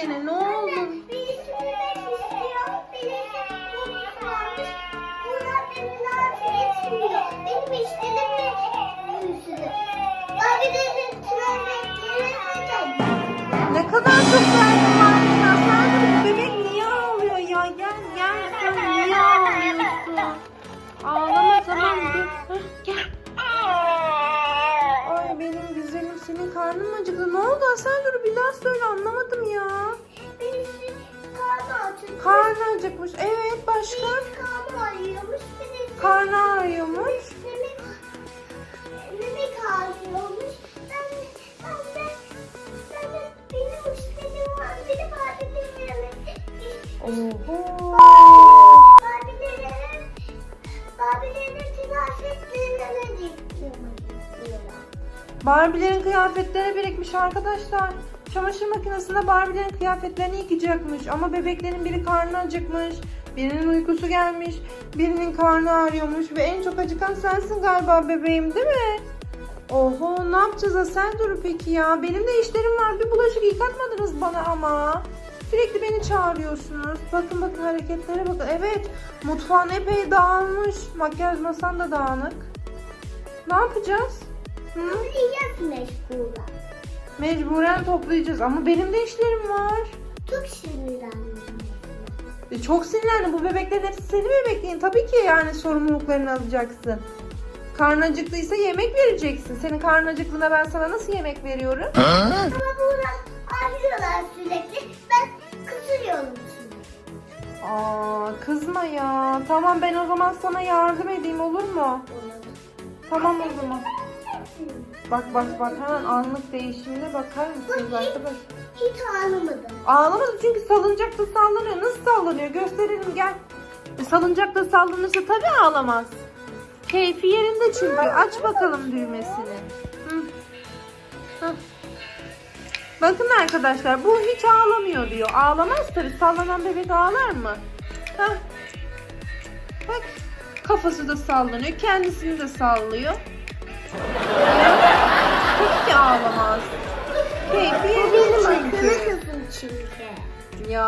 gene? Ne oldu? Ne kadar çok derdin var ya. Sen bebek niye ağlıyor ya? Gel gel sen niye ağlıyorsun? Ağlama tamam dur. Gel. Ay benim güzelim senin karnın mı acıktı? Ne oldu Sen dur bir daha söyle acıkmış. Evet başka? Karnı ağrıyormuş. Karnı ağrıyormuş. Yemek ağrıyormuş. Ben ben de, ben de benim işlerim var. Benim abilerim Oho. Abilerim, abilerim kıyafetlerine diyorlar. Barbie'lerin kıyafetleri birikmiş arkadaşlar. Çamaşır makinesinde Barbie'lerin kıyafetlerini yıkayacakmış. Ama bebeklerin biri karnı acıkmış. Birinin uykusu gelmiş. Birinin karnı ağrıyormuş. Ve en çok acıkan sensin galiba bebeğim değil mi? Oho ne yapacağız Asendur peki ya? Benim de işlerim var. Bir bulaşık yıkatmadınız bana ama. Sürekli beni çağırıyorsunuz. Bakın bakın hareketlere bakın. Evet mutfağın epey dağılmış. Makyaj masan da dağınık. Ne yapacağız? Hı? Yiyeceğiz meşgulda. Mecburen toplayacağız ama benim de işlerim var. Çok sinirlendim. E, çok sinirlendim. Bu bebeklerin hepsi senin bebekliğin. Tabii ki yani sorumluluklarını alacaksın. Karnı acıktıysa yemek vereceksin. Senin karnın acıklığına ben sana nasıl yemek veriyorum? Ama burada arıyorlar sürekli. Ben kızıyorum şimdi. Aa kızma ya. Tamam ben o zaman sana yardım edeyim olur mu? Tamam o zaman. Bak bak bak hemen anlık değişimine bakar mısınız arkadaşlar? Hiç ağlamadım. Ağlamadı çünkü salıncakta sallanıyor. Nasıl sallanıyor? Gösterelim gel. E, salıncakta sallanırsa tabii ağlamaz. Keyfi yerinde çünkü. Aç bakalım düğmesini. Hı. Hı. Bakın arkadaşlar bu hiç ağlamıyor diyor. Ağlamaz tabii. Sallanan bebek ağlar mı? Hah. Bak kafası da sallanıyor. Kendisini de sallıyor. Ağlamaz. Keyfi yerinde çünkü. kızım çünkü. Ya.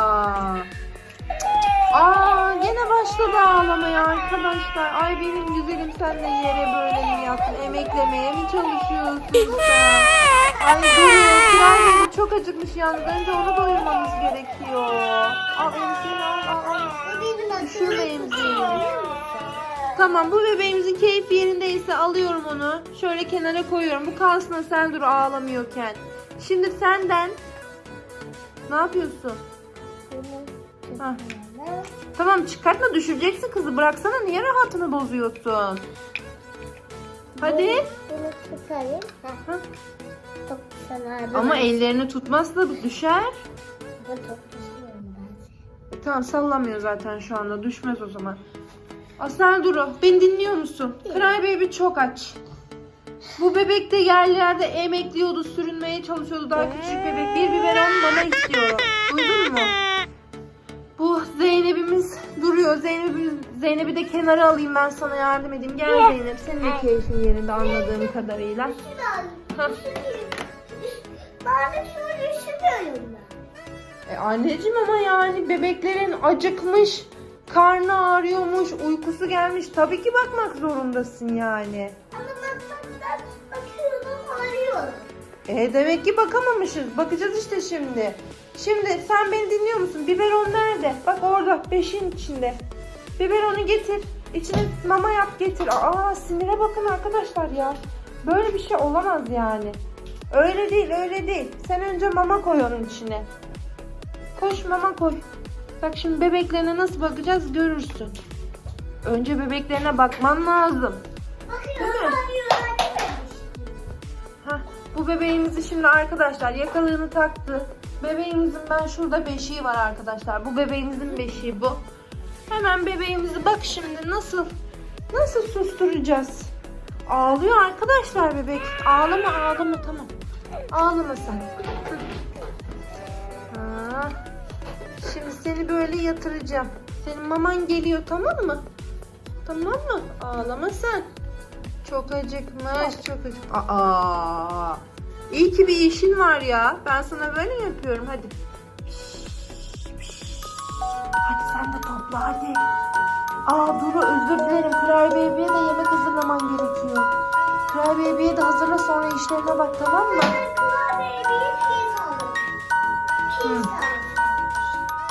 Aa gene başladı ağlamaya arkadaşlar. Ay benim güzelim sen de yere böyle mi yattın? Emeklemeye mi çalışıyorsun sen? Ay duruyor. Kiray beni çok acıkmış yalnız. Önce onu doyurmamız gerekiyor. Al emziğini al al al. Benim emziğini. Tamam bu bebeğimizin keyfi yerindeyse alıyorum onu. Şöyle kenara koyuyorum. Bu kalsın sen dur ağlamıyorken. Şimdi senden ne yapıyorsun? Tamam çıkartma düşüreceksin kızı. Bıraksana niye rahatını bozuyorsun? Hadi. Bunu çıkarayım. Ha. Çok güzel. Ama ellerini tutmazsa düşer. Çok ben. Tamam sallamıyor zaten şu anda. Düşmez o zaman. Aslan Duru beni dinliyor musun? Cry Baby çok aç. Bu bebek de yerlerde emekliyordu, sürünmeye çalışıyordu daha küçük bebek. Bir biberon mama istiyor. Duydun mu? Bu Zeynep'imiz duruyor. Zeynep'imiz, Zeynep'i de kenara alayım ben sana yardım edeyim. Gel Zeynep senin de keyfin yerinde anladığım kadarıyla. Şöyle üşümüyorum ben. E anneciğim ama yani bebeklerin acıkmış, karnı ağrıyormuş, uykusu gelmiş. Tabii ki bakmak zorundasın yani. Ama ben bakıyorum arıyorum. E demek ki bakamamışız. Bakacağız işte şimdi. Şimdi sen beni dinliyor musun? Biberon nerede? Bak orada beşin içinde. Biberonu getir. İçine mama yap getir. Aa sinire bakın arkadaşlar ya. Böyle bir şey olamaz yani. Öyle değil öyle değil. Sen önce mama koy onun içine. Koş mama koy. Bak şimdi bebeklerine nasıl bakacağız görürsün. Önce bebeklerine bakman lazım. Bakıyorum. Heh, bu bebeğimizi şimdi arkadaşlar yakalığını taktı. Bebeğimizin ben şurada beşiği var arkadaşlar. Bu bebeğimizin beşiği bu. Hemen bebeğimizi bak şimdi nasıl nasıl susturacağız? Ağlıyor arkadaşlar bebek. Ağlama ağlama tamam. Ağlama sen. Ha. Şimdi seni böyle yatıracağım. Senin maman geliyor tamam mı? Tamam mı? Ağlama sen. Çok acıkmış, çok acık. Aa, iyi ki bir işin var ya. Ben sana böyle yapıyorum? Hadi. Hadi sen de topla hadi. Aa Duru özür dilerim. Cry Baby'ye de yemek hazırlaman gerekiyor. Cry Baby'ye de hazırla sonra işlerine bak tamam mı? Ben kurabiyeyi pizza aldım. Pizza.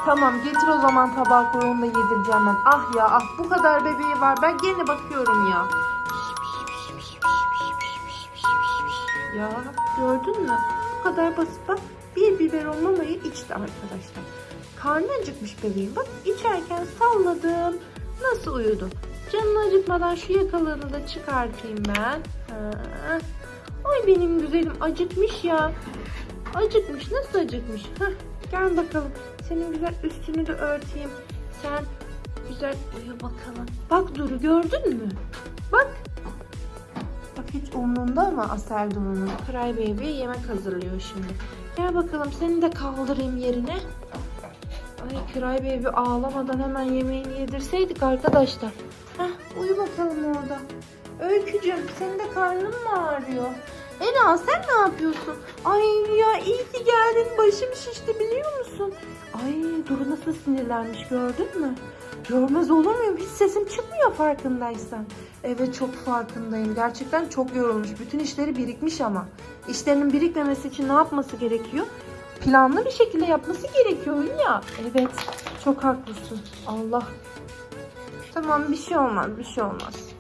Tamam getir o zaman tabağı koy onu da yedireceğim ben. Ah ya ah bu kadar bebeği var. Ben gene bakıyorum ya. Ya gördün mü? Bu kadar basit bak. Bir biberon mamayı içti arkadaşlar. Karnı acıkmış bebeğim. Bak içerken salladım. Nasıl uyudu? Canını acıtmadan şu yakalığını da çıkartayım ben. Ha. Ay benim güzelim acıkmış ya. Acıkmış. Nasıl acıkmış? Heh, gel bakalım. Senin güzel üstünü de örteyim. Sen güzel uyu bakalım. Bak Duru gördün mü? Bak. Bak hiç umrunda ama Asel Duru'nun. Cry Baby'ye yemek hazırlıyor şimdi. Gel bakalım seni de kaldırayım yerine. Ay Cry Baby ağlamadan hemen yemeğini yedirseydik arkadaşlar. Heh, uyu bakalım orada. Öykücüm senin de karnın mı ağrıyor? Ela sen yapıyorsun? Ay ya iyi ki geldin. Başım şişti biliyor musun? Ay Duru nasıl sinirlenmiş gördün mü? Görmez olur muyum? Hiç sesim çıkmıyor farkındaysan. Evet çok farkındayım. Gerçekten çok yorulmuş. Bütün işleri birikmiş ama. İşlerinin birikmemesi için ne yapması gerekiyor? Planlı bir şekilde yapması gerekiyor ya. Evet çok haklısın. Allah. Tamam bir şey olmaz bir şey olmaz.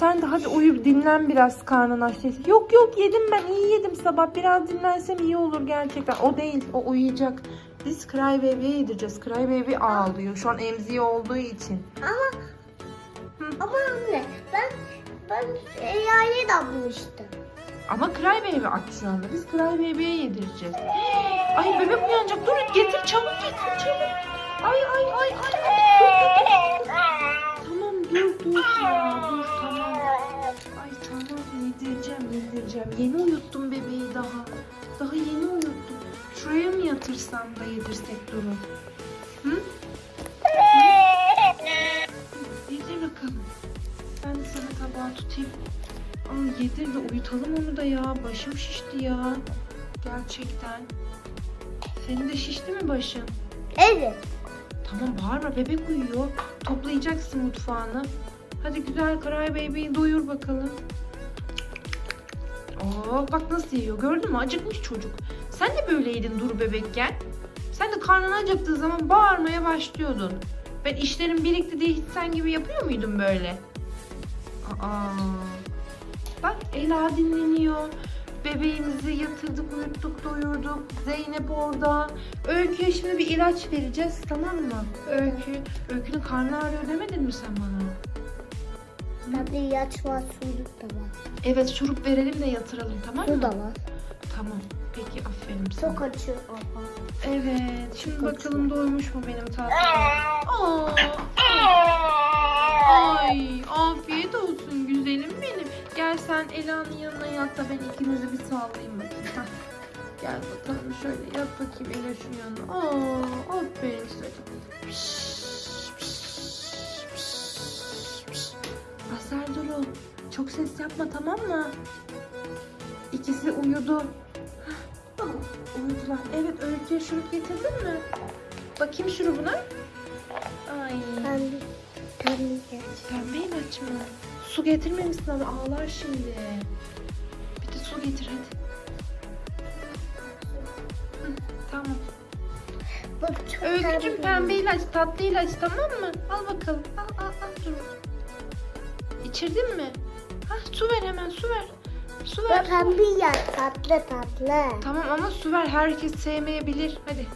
Sen de hadi uyu dinlen biraz karnın açtıysa. Yok yok yedim ben iyi yedim sabah. Biraz dinlensem iyi olur gerçekten. O değil o uyuyacak. Biz Cry Baby'ye yedireceğiz. Cry Baby ağlıyor. Şu an emziği olduğu için. Ama ama anne ben ben eyalet almıştım. Ama Cry Baby aç şu anda. Biz Cry Baby'ye yedireceğiz. Ay bebek uyanacak. Dur getir çabuk getir çabuk. Ay ay ay ay. ay. Dur, dur, dur. Tamam dur dur ya dur yedireceğim. Yeni uyuttum bebeği daha. Daha yeni uyuttum. Şuraya mı yatırsam da yedirsek durun. Hı? Yedir bakalım. Ben de sana tabağı tutayım. Aa, yedir de uyutalım onu da ya. Başım şişti ya. Gerçekten. Senin de şişti mi başın? Evet. Tamam bağırma bebek uyuyor. Toplayacaksın mutfağını. Hadi güzel Cry Baby'yi doyur bakalım. Aa, bak nasıl yiyor gördün mü acıkmış çocuk. Sen de böyleydin dur bebekken. Sen de karnın acıktığı zaman bağırmaya başlıyordun. Ben işlerim birikti diye hiç sen gibi yapıyor muydun böyle? Aa, bak Ela dinleniyor. Bebeğimizi yatırdık, uyuttuk, doyurduk. Zeynep orada. Öykü'ye şimdi bir ilaç vereceğiz tamam mı? Öykü, Öykü'nün karnı ağrıyor demedin mi sen bana? Tabii ilaç var, suluk da var. Evet şurup verelim de yatıralım tamam mı? Su da var. Tamam. Peki aferin sana. Çok açıyor. Evet. Şimdi Çok bakalım doymuş mu benim tatlım? Aa, Ay afiyet olsun güzelim benim. Gel sen Ela'nın yanına yat da ben ikinizi bir sallayayım bakayım. Gel bakalım şöyle yat bakayım Ela şu yanına. Aa, aferin size. Duru çok ses yapma tamam mı? İkisi uyudu. Hah, Uyudular. Evet öyküye şurup getirdin mi? Bakayım şurubuna. Ay. Pembe. Pembe ilaç. Pembe ilaç mı? Su getirmemişsin ama ağlar şimdi. Bir de su getir hadi. Hı, tamam. Öykücüm pembe ilaç, tatlı ilaç tamam mı? Al bakalım. Al al al dur. İçirdin mi? Hah su ver hemen su ver. Su ver. Bak pembe ilaç tatlı tatlı. Tamam ama su ver. Herkes sevmeyebilir. Hadi.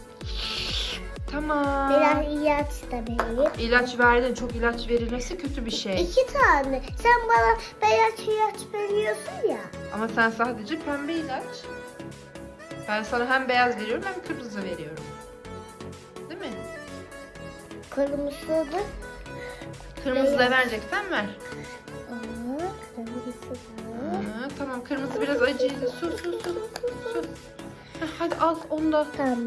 Tamam. Biraz ilaç da vereyim. İlaç verdin. Çok ilaç verilmesi kötü bir şey. İki tane. Sen bana beyaz ilaç veriyorsun ya. Ama sen sadece pembe ilaç. Ben sana hem beyaz veriyorum hem kırmızı veriyorum. Değil mi? Kırmızı da. Kırmızı da vereceksen ver. Ha, tamam kırmızı biraz acıydı. Su su su. su. Heh, hadi al onu da. Tam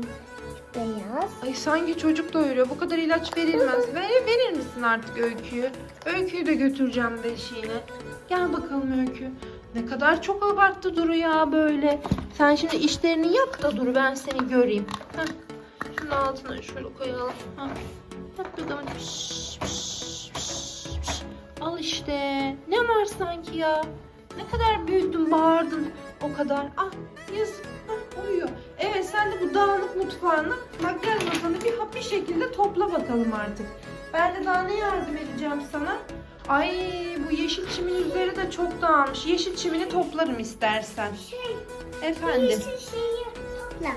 beyaz. Ay sanki çocuk doyuruyor. Bu kadar ilaç verilmez. Ver, verir misin artık Öykü'yü? Öykü'yü de götüreceğim beşiğine. Gel bakalım Öykü. Ne kadar çok abarttı Duru ya böyle. Sen şimdi işlerini yap da Duru ben seni göreyim. Heh. Şunu Şunun altına şöyle koyalım. Ha. Yap bakalım. Piş, piş, piş, piş. Al işte. Ne var sanki ya? Ne kadar büyüdün bağırdın o kadar. Ah yazık. Hah, uyuyor. Evet sen de bu dağınık mutfağını makyaj masanı bir hap bir şekilde topla bakalım artık. Ben de daha ne yardım edeceğim sana? Ay bu yeşil çimin üzeri de çok dağılmış. Yeşil çimini toplarım istersen. Şey, Efendim. yeşil şeyi ya.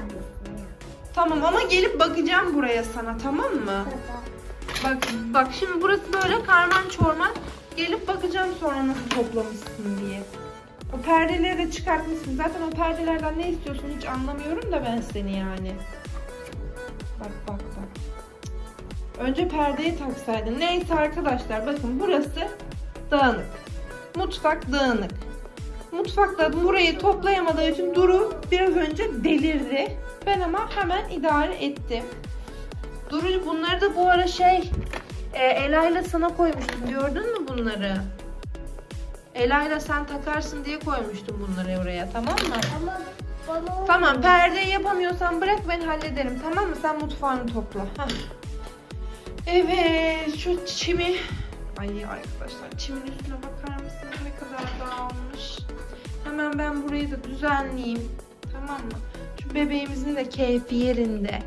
Tamam ama gelip bakacağım buraya sana tamam mı? Baba. Bak bak şimdi burası böyle karman çorman. Gelip bakacağım sonra nasıl toplamışsın diye. O perdeleri de çıkartmışsın. Zaten o perdelerden ne istiyorsun hiç anlamıyorum da ben seni yani. Bak bak bak. Önce perdeyi taksaydın. Neyse arkadaşlar bakın burası dağınık. Mutfak dağınık. Mutfakta burayı toplayamadığı için Duru biraz önce delirdi. Ben ama hemen idare ettim. Duru bunları da bu ara şey e, Ela'yla sana koymuştum. Gördün mü bunları? Ela'yla sen takarsın diye koymuştum bunları oraya tamam mı? Ama bana Tamam perdeyi yapamıyorsan bırak ben hallederim tamam mı? Sen mutfağını topla. Hah. Evet şu çimi. Ay arkadaşlar çimin üstüne bakar mısınız ne kadar dağılmış. Hemen ben burayı da düzenleyeyim. Tamam mı? Şu bebeğimizin de keyfi yerinde.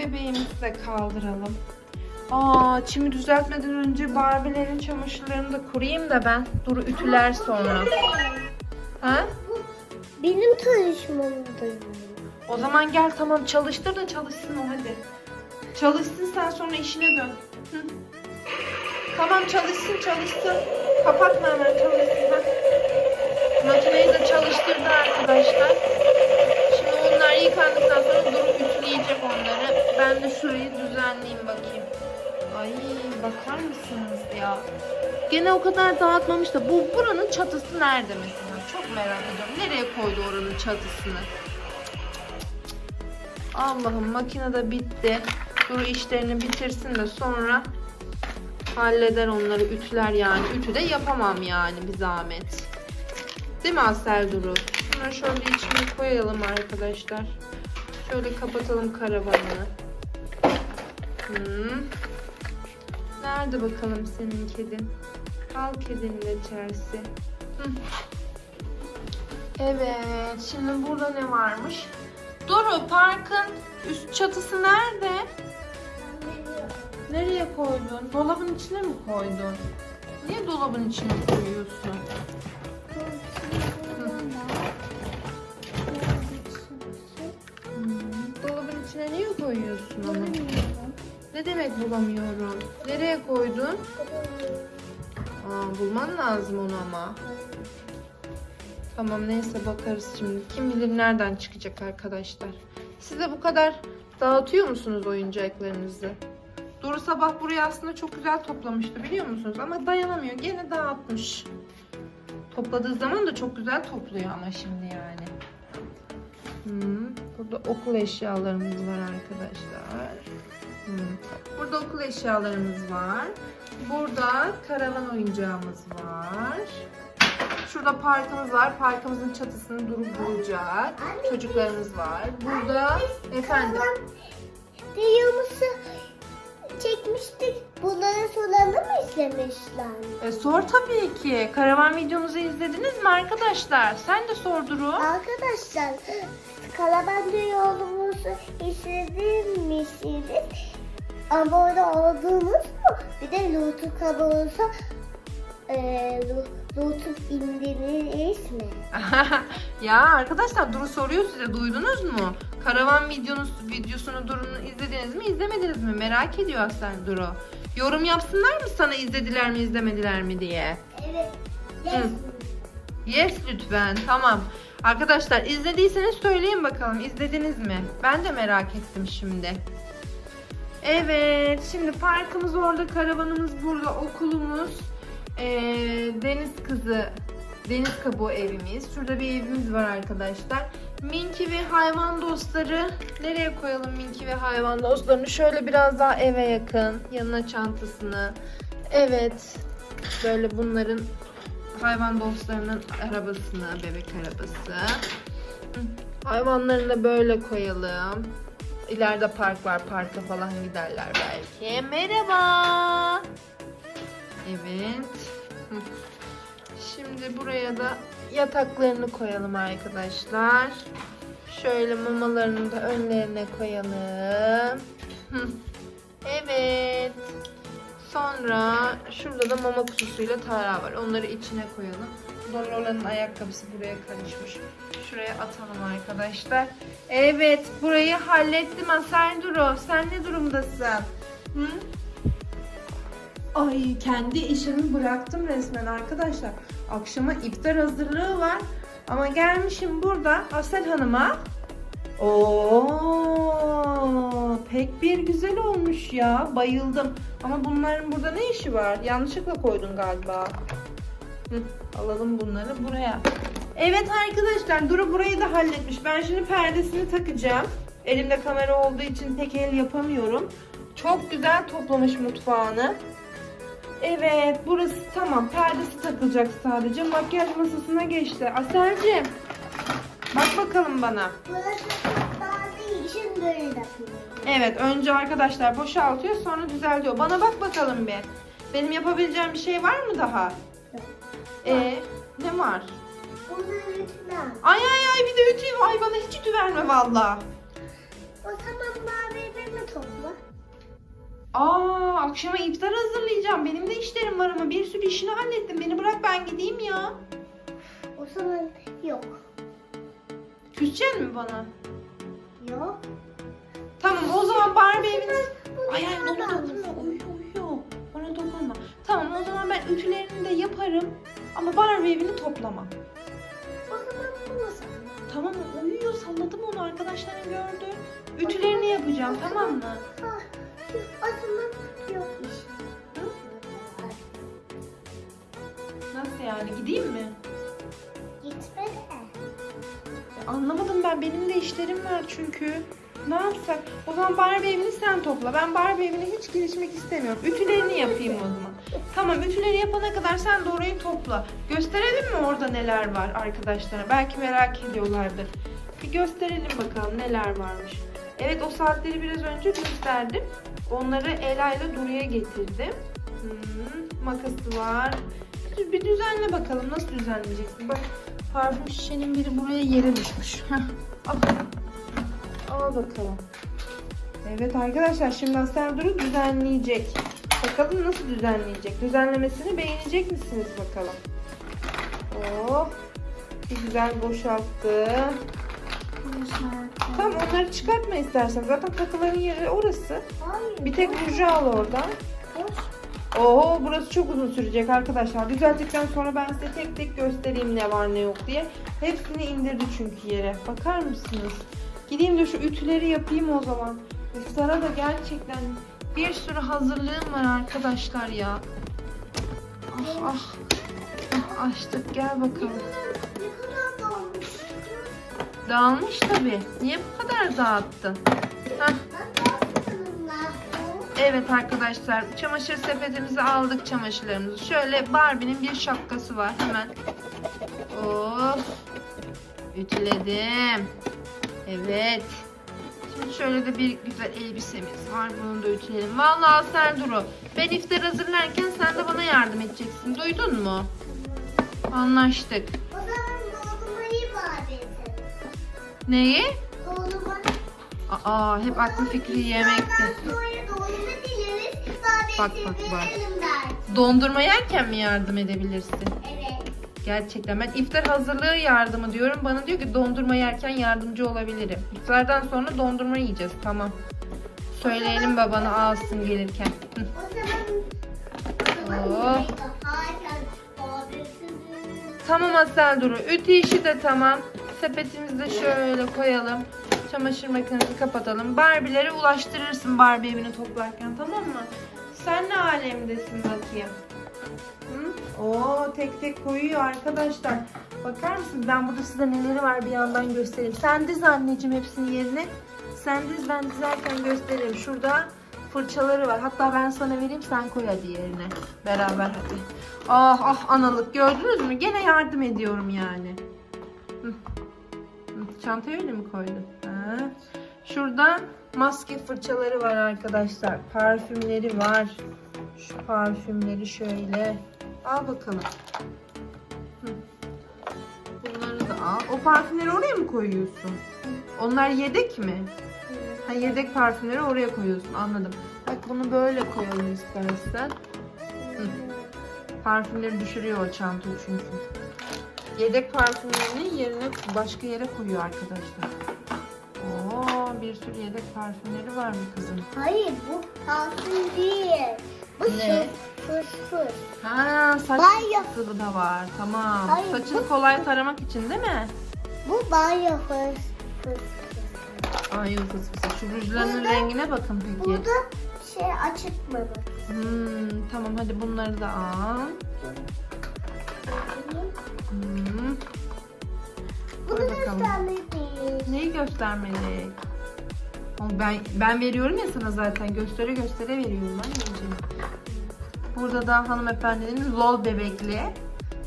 Bebeğimizi de kaldıralım. Aa çimi düzeltmeden önce Barbie'lerin çamaşırlarını da kurayım da ben. Duru ütüler sonra. Ha? benim tanışmamdayım. O zaman gel tamam çalıştır da çalışsın o hadi. Çalışsın sen sonra işine dön. Hı. Tamam çalışsın çalışsın. Kapatma hemen çalışsın. Ha. Makineyi de çalıştırdı arkadaşlar. Şimdi onlar yıkandıktan sonra durup ütüleyecek onları. Ben de şurayı düzenleyeyim bakayım. Ay bakar mısınız ya? Gene o kadar dağıtmamış da bu buranın çatısı nerede mesela? Çok merak ediyorum. Nereye koydu oranın çatısını? Allah'ım makine de bitti. Duru işlerini bitirsin de sonra halleder onları ütüler yani. Ütü de yapamam yani bir zahmet. Değil mi Asel Duru? Bunları şöyle içine koyalım arkadaşlar. Şöyle kapatalım karavanı. Hmm. Nerede bakalım senin kedin? Al kedinle Chelsea. Hı. Evet, şimdi burada ne varmış? Duru, parkın üst çatısı nerede? Nereye koydun? Dolabın içine mi koydun? Niye dolabın içine koyuyorsun? İçine niye koyuyorsun onu? Ne demek bulamıyorum? Nereye koydun? Aa, bulman lazım onu ama. Tamam neyse bakarız şimdi. Kim bilir nereden çıkacak arkadaşlar. Siz de bu kadar dağıtıyor musunuz oyuncaklarınızı? Doğru sabah burayı aslında çok güzel toplamıştı biliyor musunuz? Ama dayanamıyor. Gene dağıtmış. Topladığı zaman da çok güzel topluyor ama şimdi yani. Hmm, burada okul eşyalarımız var arkadaşlar. Hmm, Burada okul eşyalarımız var. Burada karavan oyuncağımız var. Şurada parkımız var. Parkımızın çatısını durup bulacak. Çocuklarımız var. Burada efendim. Videomuzu çekmiştik. Bunları soranı mı izlemişler? E, sor tabii ki. Karavan videomuzu izlediniz mi arkadaşlar? Sen de sor Duru. Arkadaşlar kalabalık yolumuzu izlediniz misiniz? Abone oldunuz mu? Bir de Lutu kabuğunuza e, Lutu indiniz mi? ya arkadaşlar Duru soruyor size duydunuz mu? Karavan videonuz, videosunu Duru'nun izlediniz mi izlemediniz mi? Merak ediyor Aslen Duru. Yorum yapsınlar mı sana izlediler mi izlemediler mi diye? Evet. Hı. Yes lütfen tamam. Arkadaşlar izlediyseniz söyleyin bakalım izlediniz mi? Ben de merak ettim şimdi. Evet şimdi parkımız orada karavanımız burada okulumuz ee, deniz kızı deniz kabuğu evimiz. Şurada bir evimiz var arkadaşlar. Minki ve hayvan dostları nereye koyalım Minki ve hayvan dostlarını? Şöyle biraz daha eve yakın yanına çantasını. Evet böyle bunların hayvan dostlarının arabasını, bebek arabası. Hayvanlarını da böyle koyalım. ileride park var. Parka falan giderler belki. Merhaba. Evet. Şimdi buraya da yataklarını koyalım arkadaşlar. Şöyle mamalarını da önlerine koyalım. Evet. Sonra şurada da mama kutusuyla Tara var. Onları içine koyalım. Lola'nın ayakkabısı buraya karışmış. Şuraya atalım arkadaşlar. Evet, burayı hallettim Asel Duru. Sen ne durumdasın? Hı? Ay kendi işimi bıraktım resmen arkadaşlar. Akşama iftar hazırlığı var. Ama gelmişim burada Asel Hanım'a. Oo, pek bir güzel olmuş ya. Bayıldım. Ama bunların burada ne işi var? Yanlışlıkla koydun galiba. Hı, alalım bunları buraya. Evet arkadaşlar Duru burayı da halletmiş. Ben şimdi perdesini takacağım. Elimde kamera olduğu için tek el yapamıyorum. Çok güzel toplamış mutfağını. Evet burası tamam. Perdesi takılacak sadece. Makyaj masasına geçti. Aselciğim bak bakalım bana. Burası bazı için böyle yapıyorum. Evet önce arkadaşlar boşaltıyor sonra düzeltiyor. Bana bak bakalım bir. Benim yapabileceğim bir şey var mı daha? Yok. Ee, ne var? Bunlar lütfen. Ay ay ay bir de ütü ay bana hiç ütü verme valla. O zaman mavilerimi topla. Aa akşama iftar hazırlayacağım. Benim de işlerim var ama bir sürü işini hallettim. Beni bırak ben gideyim ya. O zaman yok. Küseceksin mi bana? Yok. Tamam o zaman Barbie evini... Bunu Ay ay dokunma aldın? uyuyor uyuyor. Ona dokunma. Tamam o zaman ben ütülerini de yaparım. Ama Barbie evini toplamam. O zaman sana. Tamam? Uyuyor salladım onu arkadaşlarım gördü. Ütülerini yapacağım tamam mı? Ah, o zaman yok iş. Hı? Nasıl yani gideyim mi? Anlamadım ben benim de işlerim var çünkü. Ne yapsak? O zaman Barbie evini sen topla. Ben Barbie evine hiç girişmek istemiyorum. Ütülerini yapayım o zaman. Tamam ütüleri yapana kadar sen de orayı topla. Gösterelim mi orada neler var arkadaşlara? Belki merak ediyorlardır. Bir gösterelim bakalım neler varmış. Evet o saatleri biraz önce gösterdim. Onları Ela ile Duru'ya getirdim. Hmm, makası var. Bir- düzenle bakalım nasıl düzenleyeceksin. Bak parfüm şişenin biri buraya yere düşmüş. Al. Al bakalım. Evet arkadaşlar şimdi Asel Duru düzenleyecek. Bakalım nasıl düzenleyecek. Düzenlemesini beğenecek misiniz bakalım. Oh. Bir güzel boşalttı. Tamam onları çıkartma istersen. Zaten takıların yeri orası. Hayır. Bir tek ruju al oradan. Boş. Oo burası çok uzun sürecek arkadaşlar. Düzelttikten sonra ben size tek tek göstereyim ne var ne yok diye. Hepsini indirdi çünkü yere. Bakar mısınız? Gideyim de şu ütüleri yapayım o zaman. İftara da gerçekten bir sürü hazırlığım var arkadaşlar ya. Ah ah. Ah, açtık gel bakalım. Dağılmış tabii. Niye bu kadar dağıttın? Hah. Evet arkadaşlar çamaşır sepetimizi aldık çamaşırlarımızı. Şöyle Barbie'nin bir şapkası var hemen. Of. Ütüledim. Evet. Şimdi şöyle de bir güzel elbisemiz var. Bunu da ütüleyelim. Vallahi sen Duru. Ben iftar hazırlarken sen de bana yardım edeceksin. Duydun mu? Anlaştık. O zaman dondurmayı bari edelim. Neyi? Aa hep aklı fikri yemekti. Bak, bak, bak. Dondurma yerken mi yardım edebilirsin? Evet. Gerçekten ben iftar hazırlığı yardımı diyorum. Bana diyor ki dondurma yerken yardımcı olabilirim. İftardan sonra dondurma yiyeceğiz. Tamam. Söyleyelim babana alsın gelirken. Hı. Oh. Tamam Asel Duru. Ütü işi de tamam. Sepetimizi de şöyle koyalım. Çamaşır makinesi kapatalım. Barbie'lere ulaştırırsın Barbie evini toplarken tamam mı? Sen ne alemdesin bakayım? Hı? Oo tek tek koyuyor arkadaşlar. Bakar mısınız? Ben burada size neleri var bir yandan göstereyim. Sen diz anneciğim hepsini yerine. Sen diz ben dizerken gösteririm. Şurada fırçaları var. Hatta ben sana vereyim sen koy hadi yerine. Beraber hadi. Ah ah analık gördünüz mü? Gene yardım ediyorum yani. Hı. Hı, Çantayı öyle mi koydun? Ha. Şurada maske fırçaları var arkadaşlar. Parfümleri var. Şu parfümleri şöyle. Al bakalım. Bunları da al. O parfümleri oraya mı koyuyorsun? Onlar yedek mi? Ha, yedek parfümleri oraya koyuyorsun. Anladım. Bak bunu böyle koyalım istersen. Hı. Parfümleri düşürüyor o çanta çünkü. Yedek parfümlerini yerine başka yere koyuyor arkadaşlar. Bir sürü yedek parfümleri var mı kızım? Hayır bu parfüm değil. Bu Ne? fıs fıs. Ha, saç Banyo. fıstığı da var. Tamam. Hayır, Saçını bu- kolay taramak için değil mi? Bu banyo fıs fıs. Ay yok fıs fıs. Şu rujlarının Burada- rengine bakın peki. Burada şey açık mı? Hmm, tamam hadi bunları da al. Hmm. Bunu bakalım. göstermeliyiz. Neyi göstermeli? Oğlum Ben, ben veriyorum ya sana zaten. Göstere göstere veriyorum anneciğim. Burada da hanımefendinin lol bebekli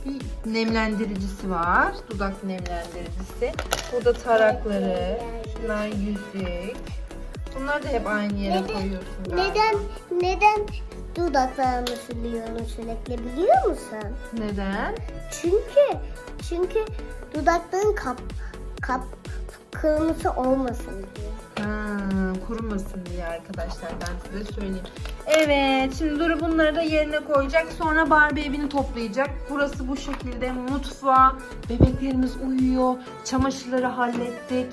bir nemlendiricisi var. Dudak nemlendiricisi. Burada tarakları. Şunlar yüzük. Bunları da hep aynı yere Neden- koyuyorsun galiba. Neden neden dudaklarını siliyorum sürekli biliyor musun? Neden? Çünkü çünkü dudakların kap kap kırmızı olmasın diye. Ha, kurumasın diye arkadaşlar ben size söyleyeyim. Evet şimdi Duru bunları da yerine koyacak. Sonra Barbie evini toplayacak. Burası bu şekilde mutfağı. Bebeklerimiz uyuyor. Çamaşırları hallettik.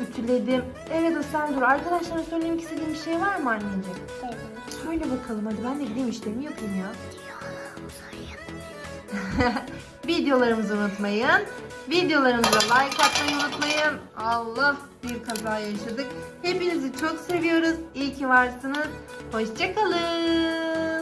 Ütüledim. Evet Aslan Duru arkadaşlara söylemek istediğin bir şey var mı anneciğim? Evet. Söyle bakalım hadi ben de gideyim işlerimi yapayım ya. Videolarımızı unutmayın. Videolarımıza like atmayı unutmayın. Allah bir kaza yaşadık. Hepinizi çok seviyoruz. İyi ki varsınız. Hoşçakalın.